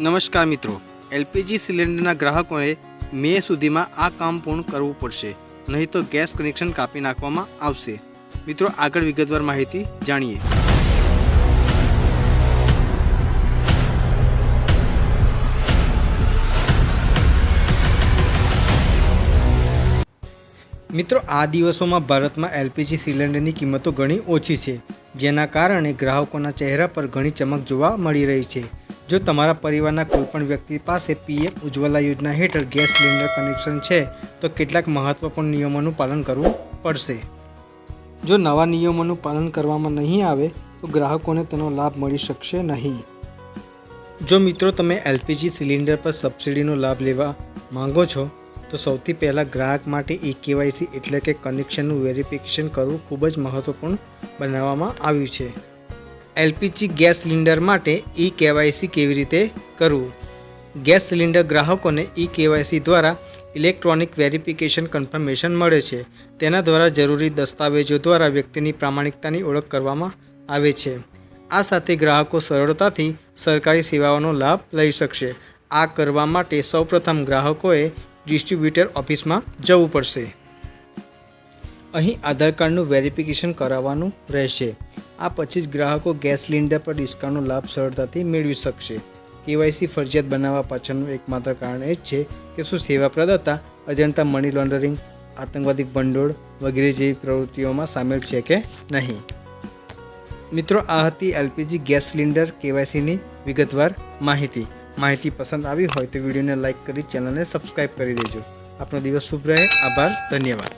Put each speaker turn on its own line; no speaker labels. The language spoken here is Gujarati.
નમસ્કાર મિત્રો, એલપીજી સિલિન્ડરના ગ્રાહકોએ મે સુધીમાં આ કામ પૂર્ણ કરવું પડશે, નહીં તો ગેસ કનેક્શન કાપી નાખવામાં આવશે. મિત્રો, આગળ વિગતવાર માહિતી જાણીએ. મિત્રો, આ દિવસોમાં ભારતમાં એલપીજી સિલિન્ડરની કિંમતો ઘણી ઓછી છે, જેના કારણે ગ્રાહકોના ચહેરા પર ઘણી ચમક જોવા મળી રહી છે. જો તમારા પરિવારના કોઈપણ વ્યક્તિ પાસે પીએમ ઉજ્જવલા યોજના હેઠળ ગેસ સિલિન્ડર કનેક્શન છે, તો કેટલાક મહત્વપૂર્ણ નિયમોનું પાલન કરવું પડશે. જો નવા નિયમોનું પાલન કરવામાં નહીં આવે, તો ગ્રાહકોને તેનો લાભ મળી શકશે નહીં. જો મિત્રો તમે એલપીજી સિલિન્ડર પર સબસિડીનો લાભ લેવા માંગો છો, તો સૌથી પહેલાં ગ્રાહક માટે ઈ કેવાયસી એટલે કે કનેક્શનનું વેરિફિકેશન કરવું ખૂબ જ મહત્વપૂર્ણ બનાવવામાં આવ્યું છે. એલપીજી ગેસ સિલિન્ડર માટે ઈ કેવાયસી કેવી રીતે કરવું? ગેસ સિલિન્ડર ગ્રાહકોને ઈ કેવાયસી દ્વારા ઇલેક્ટ્રોનિક વેરિફિકેશન કન્ફર્મેશન મળે છે. તેના દ્વારા જરૂરી દસ્તાવેજો દ્વારા વ્યક્તિની પ્રામાણિકતાની ઓળખ કરવામાં આવે છે. આ સાથે ગ્રાહકો સરળતાથી સરકારી સેવાઓનો લાભ લઈ શકશે. આ કરવા માટે સૌપ્રથમ ગ્રાહકોએ ડિસ્ટ્રીબ્યુટર ઓફિસમાં જવું પડશે. અહીં આધાર કાર્ડનું વેરિફિકેશન કરાવવાનું રહેશે. આ પછી જ ગ્રાહકો ગેસ સિલિન્ડર પર ડિસ્કાઉન્ટનો લાભ સરળતાથી મેળવી શકશે. કેવાયસી ફરજિયાત બનાવવા પાછળનું એકમાત્ર કારણ એ જ છે કે શું સેવા પ્રદાતા અજાણતા મની લોન્ડરિંગ, આતંકવાદી ભંડોળ વગેરે જેવી પ્રવૃત્તિઓમાં સામેલ છે કે નહીં? મિત્રો, આ હતી એલપીજી ગેસ સિલિન્ડર કેવાયસીની વિગતવાર માહિતી. માહિતી પસંદ આવી હોય તો વિડીયોને લાઇક કરી ચેનલને સબસ્ક્રાઈબ કરી દેજો. આપનો દિવસ શુભ રહે. આભાર. ધન્યવાદ.